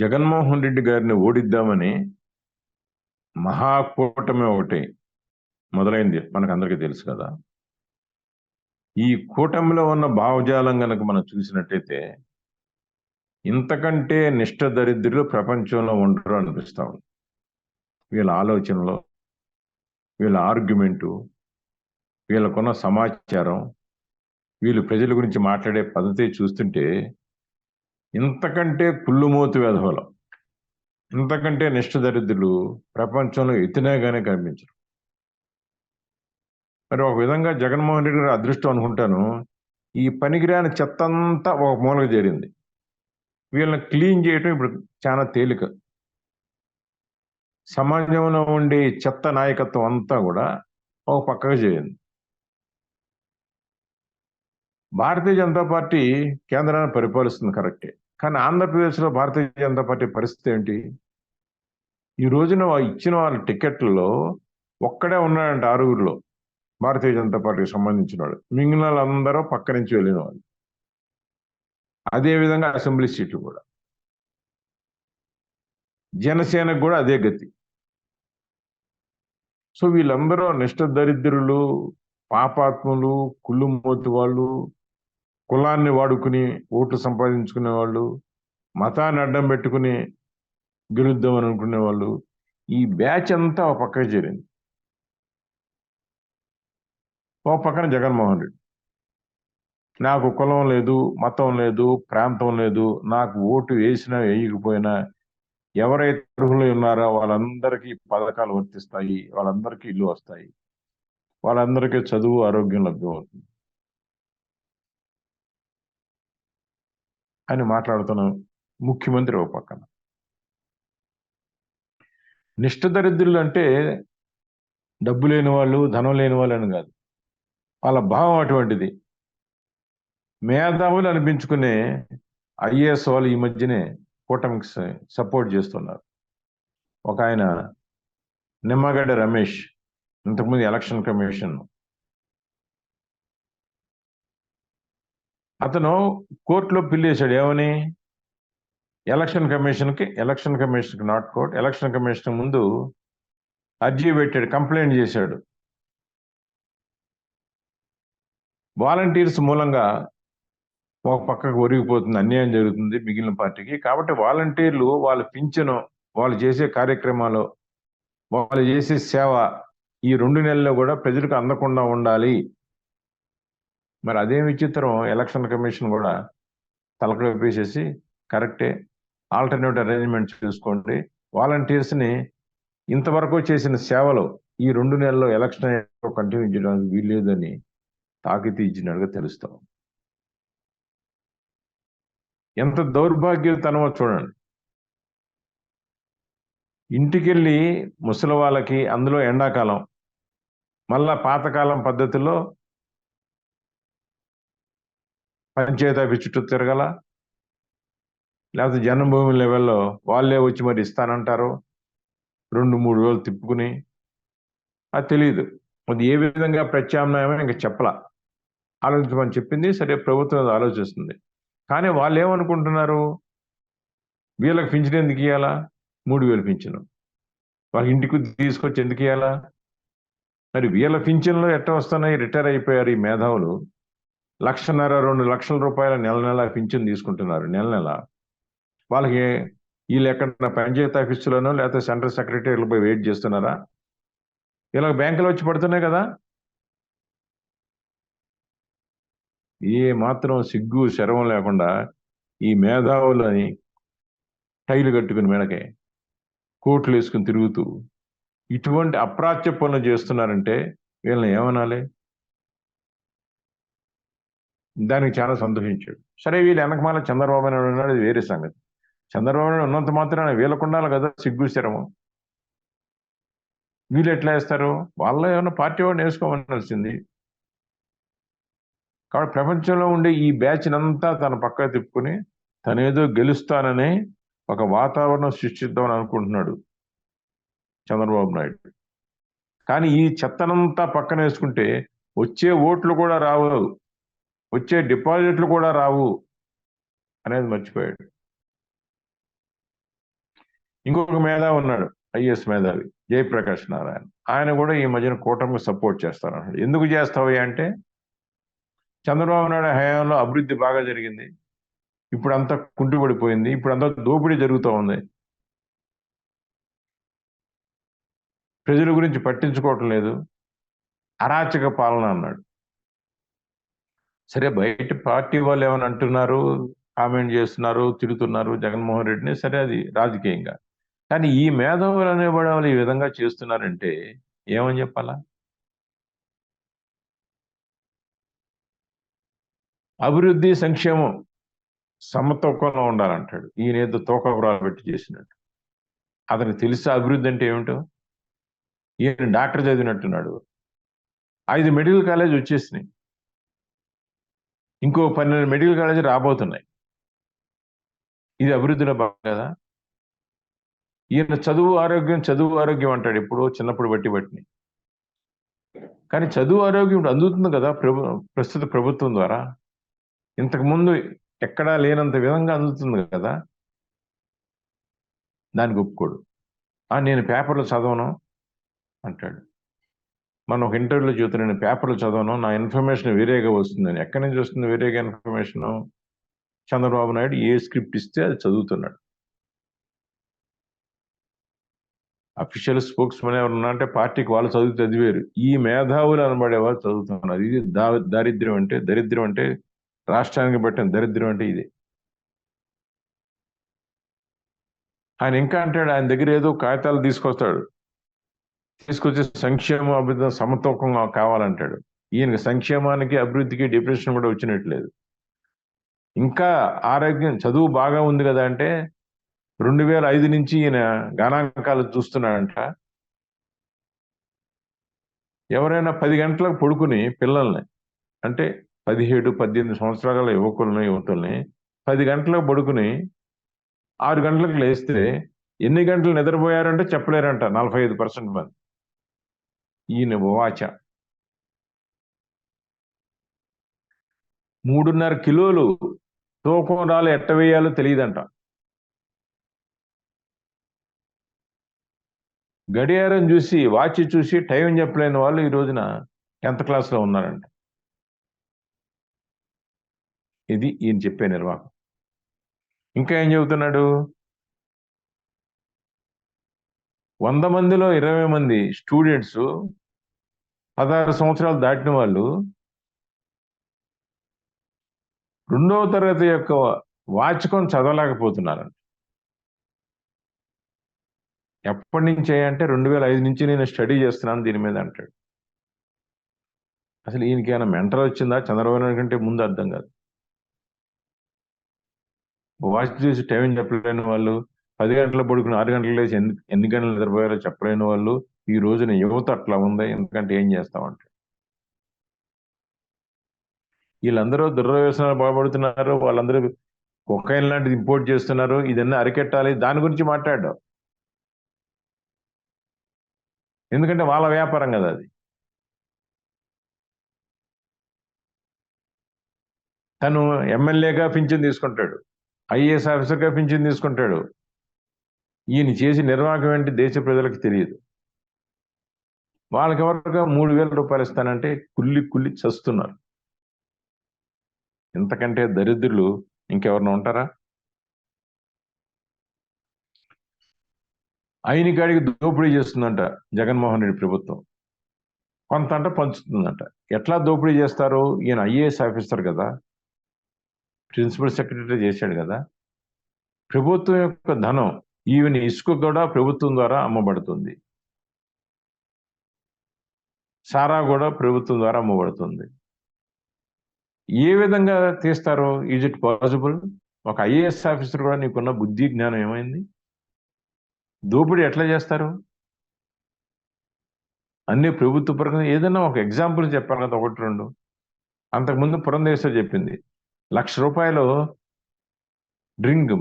జగన్మోహన్ రెడ్డి గారిని ఓడిద్దామని మహాకూటమి ఒకటి మొదలైంది. మనకు అందరికీ తెలుసు కదా. ఈ కూటమిలో ఉన్న భావజాలం కనుక మనం చూసినట్టయితే ఇంతకంటే నిష్ట దరిద్రులు ప్రపంచంలో ఉండరు అనిపిస్తా ఉంది. వీళ్ళ ఆలోచనలో వీళ్ళ ఆర్గ్యుమెంటు వీళ్ళకున్న సమాచారం వీళ్ళు ప్రజల గురించి మాట్లాడే పద్ధతి చూస్తుంటే ఇంతకంటే కుళ్ళుమోతు వెధవలం ఇంతకంటే నిష్ఠ దరిద్రులు ప్రపంచంలో ఎత్తినాగానే కనిపించరు. మరి ఒక విధంగా జగన్మోహన్ రెడ్డి గారు అదృష్టం అనుకుంటాను. ఈ పనికిరాని చెత్త అంతా ఒక మూలకు చేరింది. వీళ్ళని క్లీన్ చేయటం ఇప్పుడు చాలా తేలిక. సమాజంలో ఉండే చెత్త నాయకత్వం అంతా కూడా ఒక పక్కకు చేరింది. భారతీయ జనతా పార్టీ కేంద్రాన్ని పరిపాలిస్తుంది కరెక్టే. కానీ ఆంధ్రప్రదేశ్లో భారతీయ జనతా పార్టీ పరిస్థితి ఏంటి? ఈ రోజున ఇచ్చిన వాళ్ళ టికెట్లలో ఒక్కడే ఉన్నాడంట ఆరుగురిలో భారతీయ జనతా పార్టీకి సంబంధించిన వాడు. మిగిలిన వాళ్ళందరూ పక్క నుంచి వెళ్ళిన వాళ్ళు. అదే విధంగా అసెంబ్లీ సీట్లు కూడా. జనసేనకు కూడా అదే గతి. సో వీళ్ళందరూ నిష్ట దరిద్రులు పాపాత్ములు కుళ్ళుమోతు వాళ్ళు కులాన్ని వాడుకుని ఓట్లు సంపాదించుకునే వాళ్ళు మతాన్ని అడ్డం పెట్టుకుని గెలుద్దామని అనుకునే వాళ్ళు ఈ బ్యాచ్ అంతా ఒక పక్కకి చేరింది. ఓ పక్కన జగన్మోహన్ రెడ్డి. నాకు కులం లేదు మతం లేదు ప్రాంతం లేదు నాకు ఓటు వేసినా వేయకపోయినా ఎవరైతే అర్హులు ఉన్నారో వాళ్ళందరికీ పథకాలు వర్తిస్తాయి వాళ్ళందరికీ ఇల్లు వస్తాయి వాళ్ళందరికీ చదువు ఆరోగ్యం లభ్యమవుతుంది. అని మాట్లాడుతున్న ముఖ్యమంత్రి ఒక పక్కన. నిష్ఠ దరిద్రులు అంటే డబ్బు లేని వాళ్ళు ధనం లేని వాళ్ళు అని కాదు. వాళ్ళ భావం అటువంటిది. మేధావులు అనిపించుకునే ఐఏఎస్ వాళ్ళు ఈ మధ్యనే కూటమికి సపోర్ట్ చేస్తున్నారు. ఒక ఆయన నిమ్మగడ్డ రమేష్ ఇంతకుముందు ఎలక్షన్ కమిషన్ అతను కోర్టులో పిల్లేశాడు ఏమని? ఎలక్షన్ కమిషన్కి ఎలక్షన్ కమిషన్కి నాట్ కోర్ట్ ఎలక్షన్ కమిషన్ ముందు అర్జీ పెట్టాడు కంప్లైంట్ చేశాడు. వాలంటీర్స్ మూలంగా ఒక పక్కకు ఒరిగిపోతుంది అన్యాయం జరుగుతుంది మిగిలిన పార్టీకి. కాబట్టి వాలంటీర్లు వాళ్ళ పింఛను వాళ్ళు చేసే కార్యక్రమాలు వాళ్ళు చేసే సేవ ఈ రెండు నెలల్లో కూడా ప్రజలకు అందకుండా ఉండాలి. మరి అదే విచిత్రం ఎలక్షన్ కమిషన్ కూడా తలకవేసేసి కరెక్టే ఆల్టర్నేటివ్ అరేంజ్మెంట్ చూసుకోండి. వాలంటీర్స్ని ఇంతవరకు చేసిన సేవలు ఈ రెండు నెలల్లో ఎలక్షన్ కంటిన్యూ చేయడానికి వీల్లేదని తాకితి ఇచ్చినట్టుగా తెలుస్తాం. ఎంత దౌర్భాగ్యతనమో చూడండి. ఇంటికెళ్ళి ముసలి వాళ్ళకి అందులో ఎండాకాలం మళ్ళా పాతకాలం పద్ధతిలో పంచాయతీ ఆఫీస్ చుట్టూ తిరగల? లేకపోతే జన్మభూమి లెవెల్లో వాళ్ళే వచ్చి మరి ఇస్తానంటారు? రెండు మూడు రోజులు తిప్పుకుని? అది తెలియదు అది ఏ విధంగా ప్రత్యామ్నాయమో ఇంకా చెప్పలా. ఆలోచించమని చెప్పింది. సరే ప్రభుత్వం అది ఆలోచిస్తుంది. కానీ వాళ్ళు ఏమనుకుంటున్నారు వీళ్ళకి పింఛన్ ఎందుకు ఇవ్వాలా మూడు వేలు పింఛను. వాళ్ళ ఇంటికి తీసుకొచ్చి ఎందుకు ఇవ్వాలా మరి వీళ్ళ పింఛన్లు ఎట్ట వస్తున్నాయి? రిటైర్ అయిపోయారు ఈ మేధావులు. లక్షన్నర రెండు లక్షల రూపాయల నెల నెల పింఛన్ తీసుకుంటున్నారు నెల నెల. వాళ్ళకి వీళ్ళు ఎక్కడ పంచాయతీ ఆఫీసులోనో లేకపోతే సెంట్రల్ సెక్రటరీలు పోయి వెయిట్ చేస్తున్నారా? ఇలా బ్యాంకులు వచ్చి పడుతున్నాయి కదా. ఏ మాత్రం సిగ్గు శరవం లేకుండా ఈ మేధావులని టైలు కట్టుకుని మెడకే కోట్లు వేసుకుని తిరుగుతూ ఇటువంటి అప్రాచ్య పనులు చేస్తున్నారంటే వీళ్ళని ఏమనాలి? దానికి చాలా సంతోషించాడు. సరే వీళ్ళు వెనకమాల చంద్రబాబు నాయుడు ఉన్నాడు అది వేరే సంగతి. చంద్రబాబు నాయుడు ఉన్నంత మాత్రాన వీళ్ళకుండాలి కదా సిగ్గు శరము వీళ్ళు ఎట్లా వేస్తారు? వాళ్ళ ఏమైనా పార్టీ వాడిని నేర్చుకోవాల్సింది కాబట్టి ప్రపంచంలో ఉండే ఈ బ్యాచ్నంతా తన పక్క తిప్పుకుని తనేదో గెలుస్తానని ఒక వాతావరణం సృష్టిద్దామని అనుకుంటున్నాడు చంద్రబాబు నాయుడు. కానీ ఈ చెత్తనంతా పక్కన వేసుకుంటే వచ్చే ఓట్లు కూడా రావు. వచ్చే డిపాజిట్లు కూడా రావు అనేది మర్చిపోయాడు. ఇంకొక మేధావి ఉన్నాడు ఐఎస్ మేధావి జయప్రకాష్ నారాయణ. ఆయన కూడా ఈ మధ్యన కూటమికి సపోర్ట్ చేస్తారన్నాడు ఎందుకు చేస్తావు అంటే చంద్రబాబు నాయుడు హయాంలో అభివృద్ధి బాగా జరిగింది ఇప్పుడు అంతా కుంటుపడిపోయింది ఇప్పుడు అంతా దోపిడీ జరుగుతూ ఉంది. ప్రజల గురించి పట్టించుకోవటం లేదు. అరాచక పాలన అన్నాడు. సరే బయట పార్టీ వాళ్ళు ఏమని అంటున్నారు కామెంట్ చేస్తున్నారు తిడుతున్నారు జగన్మోహన్ రెడ్డిని సరే అది రాజకీయంగా. కానీ ఈ మేధావులు అనేవాడు వాళ్ళు ఈ విధంగా చేస్తున్నారంటే ఏమని చెప్పాలా? అభివృద్ధి సంక్షేమం సమతూకంలో ఉండాలంటాడు. ఈయన ఏదో తోకబురాలు పెట్టి చేసినట్టు. అతనికి తెలిసే అభివృద్ధి అంటే ఏమిటో? ఈయన డాక్టర్ చదివినట్టున్నాడు. ఐదు మెడికల్ కాలేజ్ వచ్చేసినాయి. ఇంకో పన్నెండు మెడికల్ కాలేజీ రాబోతున్నాయి. ఇది అభివృద్ధిలో భాగం కదా? ఈయన చదువు ఆరోగ్యం చదువు ఆరోగ్యం అంటాడు ఇప్పుడు చిన్నప్పుడు బట్టి బట్టిని. కానీ చదువు ఆరోగ్యం అందుతుంది కదా ప్రభు ప్రస్తుత ప్రభుత్వం ద్వారా. ఇంతకుముందు ఎక్కడా లేనంత విధంగా అందుతుంది కదా? దానికి ఒప్పుకోడు. ఆ నేను పేపర్లు చదవను అంటాడు. మనం ఒక ఇంటర్వ్యూలో చూస్తే నేను పేపర్లు చదవను నా ఇన్ఫర్మేషన్ వేరేగా వస్తుందని. ఎక్కడి నుంచి వస్తుంది వేరేగా ఇన్ఫర్మేషన్? చంద్రబాబు నాయుడు ఏ స్క్రిప్ట్ ఇస్తే అది చదువుతున్నాడు. అఫీషియల్ స్పోక్స్ మెన్ ఎవరు అంటే పార్టీకి వాళ్ళు చదువు చదివారు ఈ మేధావులు అనబడే వాళ్ళు చదువుతున్నారు. ఇది దా దారిద్ర్యం అంటే దరిద్రం అంటే రాష్ట్రానికి పట్టిన దరిద్రం అంటే ఇది. ఆయన ఇంకా అంటాడు ఆయన దగ్గర ఏదో కాగితాలు తీసుకొస్తాడు. తీసుకొచ్చి సంక్షేమ అభివృద్ధి సమతూకం కావాలంటాడు. ఈయనకి సంక్షేమానికి అభివృద్ధికి డిప్రెషన్ కూడా వచ్చినట్లేదు. ఇంకా ఆరోగ్యం చదువు బాగా ఉంది కదా అంటే రెండు వేల ఐదు నుంచి ఈయన గణాంకాలు చూస్తున్నాడంట. ఎవరైనా పది గంటలకు పడుకుని పిల్లల్ని అంటే పదిహేడు పద్దెనిమిది సంవత్సరాల యువకుల్ని యువతుల్ని పది గంటలకు పడుకుని ఆరు గంటలకు లేస్తే ఎన్ని గంటలు నిద్రపోయారంటే చెప్పలేరంట నలభై ఐదు పర్సెంట్ మంది. ఈయన వాచ. మూడున్నర కిలోలు తూకం రాలు ఎట్ట వేయాలో తెలియదంట. గడియారం చూసి వాచ్ చూసి టైం చెప్పలేని వాళ్ళు ఈ రోజున టెన్త్ క్లాస్లో ఉన్నారంట. ఇది ఈయన చెప్పే నిర్వాహకం. ఇంకా ఏం చెబుతున్నాడు? వంద మందిలో ఇరవై మంది స్టూడెంట్స్ పదహారు సంవత్సరాలు దాటిన వాళ్ళు రెండవ తరగతి యొక్క వాచకం చదవలేకపోతున్నారంట. ఎప్పటి నుంచి అంటే రెండు వేల ఐదు నుంచి నేను స్టడీ చేస్తున్నాను దీని మీద అంటాడు. అసలు ఈయనకి ఏమైనా మెంటల్ వచ్చిందా? చంద్రబాబు నాయుడు కంటే ముందు అర్థం కాదు. వాచ్ చూసి టైం చెప్పలేని వాళ్ళు పది గంటల పడుకుని ఆరు గంటలు లేచి ఎన్ని ఎన్ని గంటలు నిద్రపోయారో చెప్పలేని వాళ్ళు ఈ రోజున యువత అట్లా ఉంది? ఎందుకంటే ఏం చేస్తామంటే. వీళ్ళందరూ దుర్వ్యసనాలు బాగుపడుతున్నారు వాళ్ళందరూ కుక్కైన్ లాంటిది ఇంపోర్ట్ చేస్తున్నారు. ఇదన్నీ అరికెట్టాలి. దాని గురించి మాట్లాడు ఎందుకంటే వాళ్ళ వ్యాపారం కదా అది. తను ఎమ్మెల్యేగా పింఛన్ తీసుకుంటాడు. ఐఏఎస్ ఆఫీసర్గా పింఛన్ తీసుకుంటాడు. ఈయన చేసి నిర్వాహకం ఏంటి? దేశ ప్రజలకు తెలియదు. వాళ్ళకి ఎవరికో మూడు వేల రూపాయలు ఇస్తానంటే కుల్లి కుల్లి చస్తున్నారు. ఇంతకంటే దరిద్రులు ఇంకెవరిన ఉంటారా? అయిన కాడికి దోపిడీ చేస్తుందంట జగన్మోహన్ రెడ్డి ప్రభుత్వం. కొంత అంట పంచుతుందంట. ఎట్లా దోపిడీ చేస్తారు ఈయన ఐఏఎస్ ఆఫీసర్ కదా. ప్రిన్సిపల్ సెక్రటరీ చేశాడు కదా. ప్రభుత్వం యొక్క ధనం ఈవెన్ ఇసుక కూడా ప్రభుత్వం ద్వారా అమ్మబడుతుంది. సారా కూడా ప్రభుత్వం ద్వారా అమ్మబడుతుంది. ఏ విధంగా తీస్తారు? ఈజ్ ఇట్ పాసిబుల్ ఒక ఐఏఎస్ ఆఫీసర్ కూడా నీకున్న బుద్ధి జ్ఞానం ఏమైంది? దోపిడీ ఎట్లా చేస్తారు? అన్ని ప్రభుత్వ పరంగా ఏదైనా ఒక ఎగ్జాంపుల్ చెప్పాలి కదా ఒకటి రెండు. అంతకుముందు పురంధేశ్వర్ చెప్పింది లక్ష రూపాయలు డ్రింక్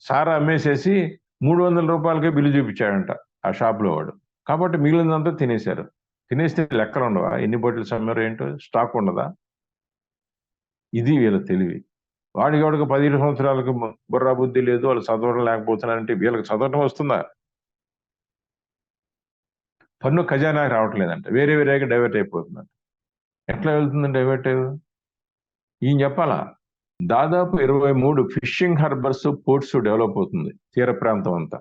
సారా అమ్మేసేసి మూడు వందల రూపాయలకే బిల్లు చూపించాడంట ఆ షాప్లో వాడు. కాబట్టి మిగిలినంతా తినేశారు. తినేస్తే లెక్కలు ఉండవా? ఎన్ని బాటిల్స్ అమ్మారు ఏంటో? స్టాక్ ఉండదా? ఇది వీళ్ళ తెలివి. వాడికి వాడికి పదిహేను సంవత్సరాలకు బుర్రా బుద్ధి లేదు వాళ్ళు చదవడం లేకపోతున్నారంటే వీళ్ళకి చదవడం వస్తుందా? పన్ను ఖజానాకి రావట్లేదంట. వేరే వేరేగా డైవర్ట్ అయిపోతుందంట. ఎట్లా వెళ్తుంది డైవర్ట్ ఈయన చెప్పాలా? దాదాపు ఇరవై మూడు ఫిషింగ్ హార్బర్స్ పోర్ట్స్ డెవలప్ అవుతుంది తీర ప్రాంతం అంతా.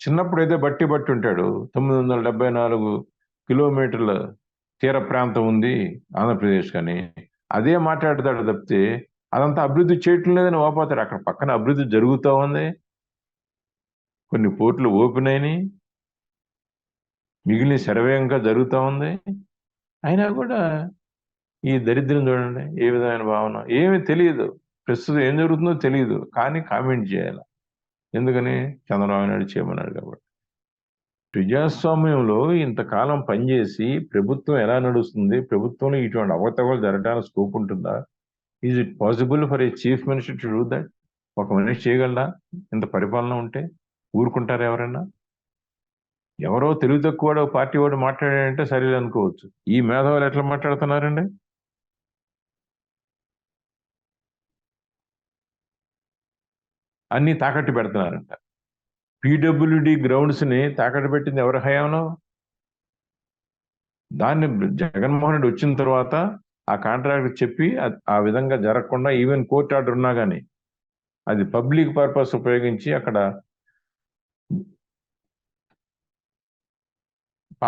చిన్నప్పుడు అయితే బట్టి బట్టి ఉంటాడు. తొమ్మిది వందల డెబ్బై నాలుగు కిలోమీటర్ల తీర ప్రాంతం ఉంది ఆంధ్రప్రదేశ్ కానీ. అదే మాట్లాడతాడు తప్పితే అదంతా అభివృద్ధి చేయటం లేదని ఓపోతాడు అక్కడ పక్కన అభివృద్ధి జరుగుతూ ఉంది. కొన్ని పోర్ట్లు ఓపెన్ అయినాయి. మిగిలిన శరవేగంగా జరుగుతూ ఉంది. అయినా కూడా ఈ దరిద్రం చూడండి ఏ విధమైన భావన? ఏమి తెలియదు. ప్రస్తుతం ఏం జరుగుతుందో తెలియదు. కానీ కామెంట్ చేయాలి. ఎందుకని? చంద్రబాబు నాయుడు చేయమన్నాడు కాబట్టి. ప్రజాస్వామ్యంలో ఇంతకాలం పనిచేసి ప్రభుత్వం ఎలా నడుస్తుంది? ప్రభుత్వంలో ఇటువంటి అవతవలు జరగడానికి స్కోప్ ఉంటుందా? Is it possible for a chief minister to do that ఒక మనిషి చేయగలరా ఇంత పరిపాలన ఉంటే ఊరుకుంటారు ఎవరైనా ఎవరో తెలుగు తక్కువ పార్టీ వాడు మాట్లాడాడంటే సరే అనుకోవచ్చు. ఈ మేధావులు ఎట్లా మాట్లాడుతున్నారండి? అన్ని తాకట్టు పెడుతున్నారంట. పీడబ్ల్యూడి గ్రౌండ్స్ని తాకట్టు పెట్టింది ఎవరి హయాంలో దాన్ని జగన్మోహన్ రెడ్డి వచ్చిన తర్వాత ఆ కాంట్రాక్ట్ చెప్పి ఆ విధంగా జరగకుండా ఈవెన్ కోర్ట్ ఆర్డర్ ఉన్నా కానీ అది పబ్లిక్ పర్పస్ ఉపయోగించి అక్కడ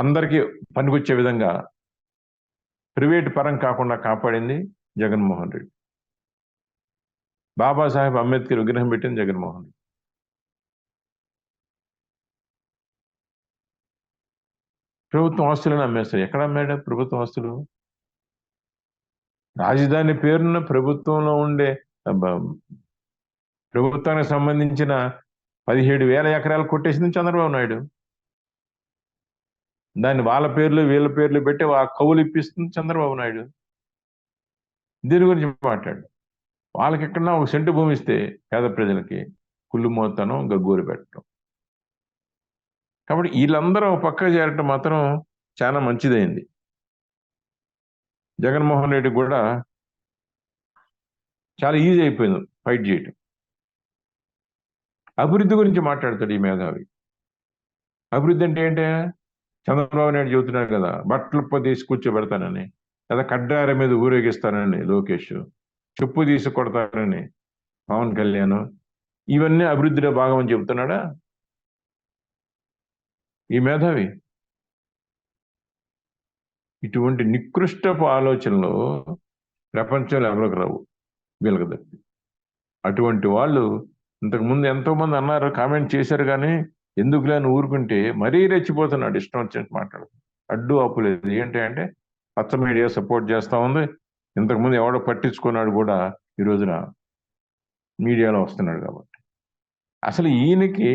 అందరికీ పనికొచ్చే విధంగా ప్రైవేట్ పరం కాకుండా కాపాడింది జగన్మోహన్ రెడ్డి. బాబాసాహెబ్ అంబేద్కర్ విగ్రహం పెట్టింది జగన్మోహన్ రెడ్డి. ప్రభుత్వం ఆస్తులను అమ్మేస్తారు ఎక్కడ అమ్మాడు ప్రభుత్వం ఆస్తులు? రాజధాని పేరున ప్రభుత్వంలో ఉండే ప్రభుత్వానికి సంబంధించిన పదిహేడు వేల ఎకరాలు కొట్టేసింది చంద్రబాబు నాయుడు. దాన్ని వాళ్ళ పేర్లు వీళ్ళ పేర్లు పెట్టి ఆ కవులు ఇప్పిస్తుంది చంద్రబాబు నాయుడు. దీని గురించి మాట్లాడు. వాళ్ళకి ఎక్కడన్నా ఒక సెంటు భూమి ఇస్తే పేద ప్రజలకి కుళ్ళు మోతనం గగ్గోలు పెట్టడం. కాబట్టి వీళ్ళందరూ పక్క చేరటం మాత్రం చాలా మంచిదైంది. జగన్మోహన్ రెడ్డి కూడా చాలా ఈజీ అయిపోయింది ఫైట్ చేయటం. అభివృద్ధి గురించి మాట్లాడతాడు ఈ మేధావి. అభివృద్ధి అంటే ఏంటే? చంద్రబాబు నాయుడు చెబుతున్నాడు కదా బట్టలు తీసి కూర్చోబెడతానని లేదా కడ్డార మీద ఊరేగిస్తానని లోకేష్ చెప్పు తీసి కొడతానని పవన్ కళ్యాణ్ ఇవన్నీ అభివృద్ధిలో భాగం అని చెబుతున్నాడా? ఈ మేధావి. ఇటువంటి నికృష్టపు ఆలోచనలు ప్రపంచంలో ఎవరికి రావు. వీళ్ళకి అటువంటి వాళ్ళు ఇంతకుముందు ఎంతోమంది అన్నారు కామెంట్ చేశారు కానీ ఎందుకు లేని ఊరుకుంటే మరీ రెచ్చిపోతున్నాడు ఇష్టం వచ్చినట్టు మాట్లాడు అడ్డు ఆపులేదు. ఏంటి అంటే పచ్చ మీడియా సపోర్ట్ చేస్తూ ఉంది. ఇంతకుముందు ఎవడో పట్టించుకున్నాడు కూడా ఈ రోజున మీడియాలో వస్తున్నాడు కాబట్టి. అసలు ఈయనకి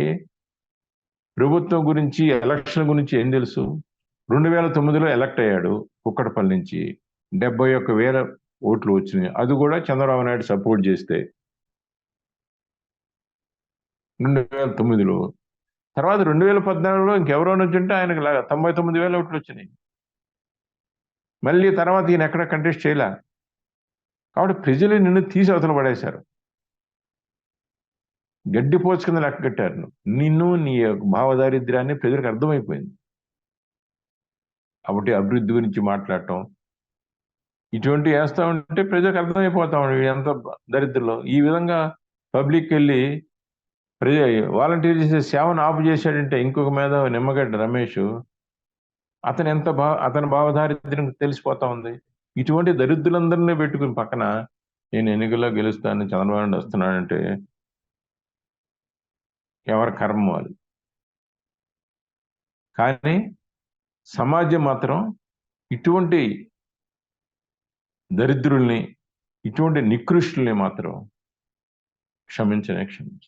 ప్రభుత్వం గురించి ఎలక్షన్ గురించి ఏం తెలుసు? రెండు వేల తొమ్మిదిలో ఎలక్ట్ అయ్యాడు కుక్కడపల్లి నుంచి. డెబ్బై ఒక్క వేల ఓట్లు వచ్చినాయి. అది కూడా చంద్రబాబు నాయుడు సపోర్ట్ చేస్తే. రెండు వేల తొమ్మిదిలో తర్వాత రెండు వేల పద్నాలుగులో ఇంకెవరో ఉంటే ఆయనకు తొంభై తొమ్మిది వేల ఓట్లు వచ్చినాయి. మళ్ళీ తర్వాత ఈయన ఎక్కడ కంటెస్ట్ చేయలే. కాబట్టి ప్రజలు నిన్ను తీసి అవతల పడేశారు. గడ్డి పోచు కింద లెక్క కట్టారు నిన్ను నీ భావదారిద్ర్యాన్ని ప్రజలకు అర్థమైపోయింది. కాబట్టి అభివృద్ధి గురించి మాట్లాడటం ఇటువంటి వేస్తా ఉంటే ప్రజలకు అర్థమైపోతా ఉండే ఎంత దరిద్రలో. ఈ విధంగా పబ్లిక్ వెళ్ళి ప్రజ వాలంటీర్ చేసే సేవను ఆపు చేశాడంటే ఇంకొక మీద నిమ్మగడ్డ రమేష్ అతను ఎంత భా అతని భావదారిద్ర్యం తెలిసిపోతా ఉంది. ఇటువంటి దరిద్రులందరినీ పెట్టుకుని పక్కన నేను ఎన్నికల్లో గెలుస్తాను చంద్రబాబు నాయుడు వస్తున్నాడంటే ఎవరి కర్మ వాళ్ళు కానీ సమాజం మాత్రం ఇటువంటి దరిద్రుల్ని ఇటువంటి నికృష్టుల్ని మాత్రం క్షమించనే క్షమించ.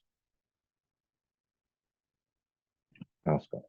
నమస్కారం.